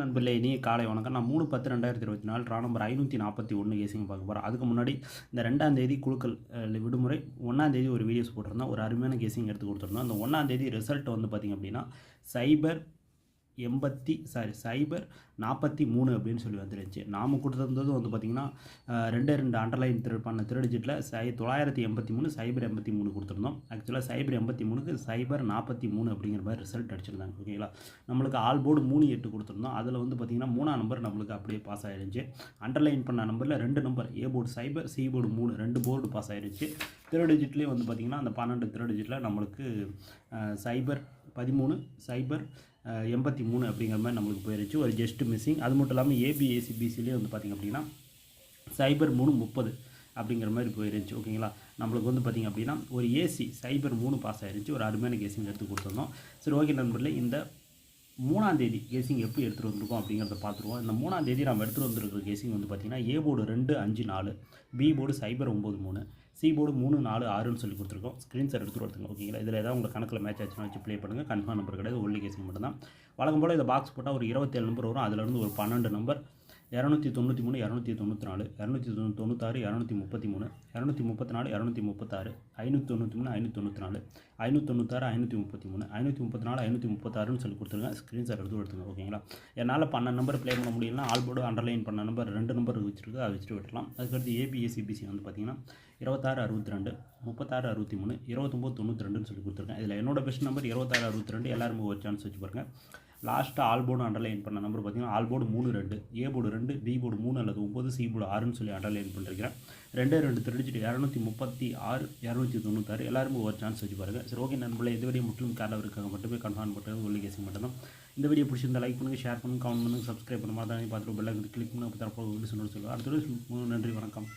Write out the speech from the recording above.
நண்பர்களே இனிய காலை வணக்கம். நான் மூணு பத்து ரெண்டாயிரத்தி இருபத்தி நாலு ரா நம்பர் ஐநூற்றி நாற்பத்தி ஒன்று கேசிங்க பார்க்க போகிறோம் அதுக்கு முன்னாடி இந்த ரெண்டாம் தேதி குழுக்கள் விடுமுறை ஒன்றாம் தேதி ஒரு வீடியோஸ் போட்டிருந்தோம். ஒரு அருமையான கேசிங் எடுத்து கொடுத்துருந்தோம். அந்த ஒன்றாம் தேதி ரிசல்ட் வந்து பார்த்திங்க அப்படின்னா சைபர் எண்பத்தி சாரி சைபர் நாற்பத்தி மூணு அப்படின்னு சொல்லி வந்துருச்சு. நாம் கொடுத்துருந்தது வந்து பார்த்திங்கன்னா ரெண்டு ரெண்டு அண்டர்லைன் திரு பண்ண திருடிஜிட்டில் சை தொள்ளாயிரத்தி எண்பத்தி மூணு சைபர் எண்பத்தி மூணு கொடுத்துருந்தோம். ஆக்சுவலாக சைபர் எண்பத்தி மூணுக்கு சைபர் நாற்பத்தி மூணு அப்படிங்கிற மாதிரி ரிசல்ட் அடிச்சிருந்தாங்க ஓகேங்களா நம்மளுக்கு ஆல் போர்டு மூணு எட்டு கொடுத்துருந்தோம். அதில் வந்து பார்த்திங்கன்னா மூணாம் நம்பர் நம்மளுக்கு அப்படியே பாஸ் ஆயிருந்துச்சு. அண்டர்லைன் பண்ண நம்பரில் ரெண்டு நம்பர் ஏ போர்டு சைபர் சி போர்டு மூணு ரெண்டு போர்டு பாஸ் ஆயிருந்துச்சு. திருடிஜிட்லேயே வந்து பார்த்திங்கன்னா அந்த பன்னெண்டு திருடிஜிட்டில் நம்மளுக்கு சைபர் பதிமூணு சைபர் எண்பத்தி மூணு அப்படிங்கிற மாதிரி நம்மளுக்கு போயிடுச்சு ஒரு ஜஸ்ட் மிஸ்ஸிங் அது மட்டும் இல்லாமல் ஏபிஏசிபிசிலே வந்து பார்த்திங்க அப்படின்னா சைபர் மூணு முப்பது அப்படிங்கிற மாதிரி போயிருந்துச்சு ஓகேங்களா நம்மளுக்கு வந்து பார்த்திங்க அப்படின்னா ஒரு ஏசி சைபர் மூணு பாஸ் ஆயிருந்துச்சு ஒரு அருமையான கேசிங் எடுத்து கொடுத்துருந்தோம். சரி ஓகே நண்பர்களே இந்த மூணாம் தேதி கேசிங் எப்படி எடுத்துகிட்டு வந்திருக்கோம் அப்படிங்கிறத பார்த்துருவோம். இந்த மூணாம் தேதி நம்ம எடுத்துகிட்டு வந்திருக்கிற கேசிங் வந்து பார்த்திங்கன்னா ஏ போர்டு ரெண்டு அஞ்சு நாலு பி போர்டு சைபர் ஒம்பது மூணு சி போர்டு மூணு நாலு ஆறுன்னு சொல்லி கொடுத்துருக்கோம். ஸ்க்ரீன்ஷாட் எடுத்துகிட்டு வரதுங்க ஓகேங்களா இதில் ஏதாவது உங்கள் கணக்கில் மேட்ச் ஆச்சுன்னா வச்சு ப்ளே பண்ணுங்கள் கன்ஃபார்ம் நம்பர் கிடையாது ஒன்லி கேசிங் மட்டும்தான். வழக்கம் போல் இந்த பாக்ஸ் போட்டால் ஒரு இருபத்தேழு நம்பர் வரும். அதுலேருந்து ஒரு பன்னெண்டு நம்பர் இரநூத்தி தொண்ணூற்றி மூணு இரநூத்தி தொண்ணூற்றி நாலு இரநூத்தி தொண்ணூ தொண்ணூத்தாறு இரநூத்தி முப்பத்தி மூணு இரநூத்தி முப்பத்தி நாலு இரநூத்தி முப்பத்தாறு ஐநூற்றி தொண்ணூற்றி மூணு ஐநூற்றி தொண்ணூற்றி நாலு ஐநூற்றி தொண்ணூத்தாறு ஐநூற்றி முப்பத்தி மூணு ஐநூற்றி முப்பத்தி நாலு ஐநூற்றி முப்பத்தாறுன்னு சொல்லி கொடுத்துருங்க. ஸ்க்ரீன்ஷாட் எடுத்து கொடுத்துருங்க ஓகேங்களா? என்னால் பன்னெண்டு நம்பர் ப்ளே பண்ண முடியலனா ஆல்போர்டு அண்டர்லைன் பண்ண நம்பர் ரெண்டு நம்பர் வச்சுருக்கு அதை வச்சுட்டு விட்டுலாம். அதுக்கடுத்து ஏபிஎஸ்சிபிசி வந்து பார்த்தீங்கன்னா இருபத்தாறு அறுபத்தி ரெண்டு முப்பத்தாறு அறுபத்தி மூணு இருபத்தொம்போது தொண்ணூற்றி ரெண்டுன்னு சொல்லி கொடுத்துருக்கேன். இதில் என்னோட பெஸ்ட் நம்பர் இருபத்தாறு அறுபத்தி ரெண்டு எல்லாருமே ஒரு சான்ஸ் வச்சு பாருங்கள் லாஸ்ட்டாக ஆல் போர்டு அண்டர்லைன் பண்ண நம்பர் பார்த்தீங்கன்னா ஆல் போர்டு மூணு ரெண்டு ஏ போர்டு ரெண்டு பி போர்டு மூணு அல்லது ஒம்பது சி போர்டு ஆறுன்னு சொல்லி அண்டர்லைன் பண்ணிருக்கிறேன். ரெண்டே ரெண்டு தெரிஞ்சுட்டு இரநூத்தி முப்பத்தி ஆறு இரநூத்தி தொண்ணூத்தாறு எல்லாருமே ஒரு சான்ஸ் வச்சு பாருங்கள் சரி ஓகே நண்பர்களே இதுவரையும் முற்றிலும் காரில் இருக்காங்க மட்டுமே கன்ஃபார்ம் பண்ணுறது ஒல்லி கேசிங் மட்டும்தான். இந்த வீடியோ பிடிச்சிருந்தா லைக் பண்ணுங்கள் ஷேர் பண்ணுங்கள் கமெண்ட் பண்ணுங்கள் சப்ஸ்கிரைப் பண்ண மாதிரி பார்த்துட்டு பெல்லாக கிளிக் பண்ணி அப்போ தரப்போ வீடியோ சொல்லுங்கள் அடுத்த நன்றி வணக்கம்.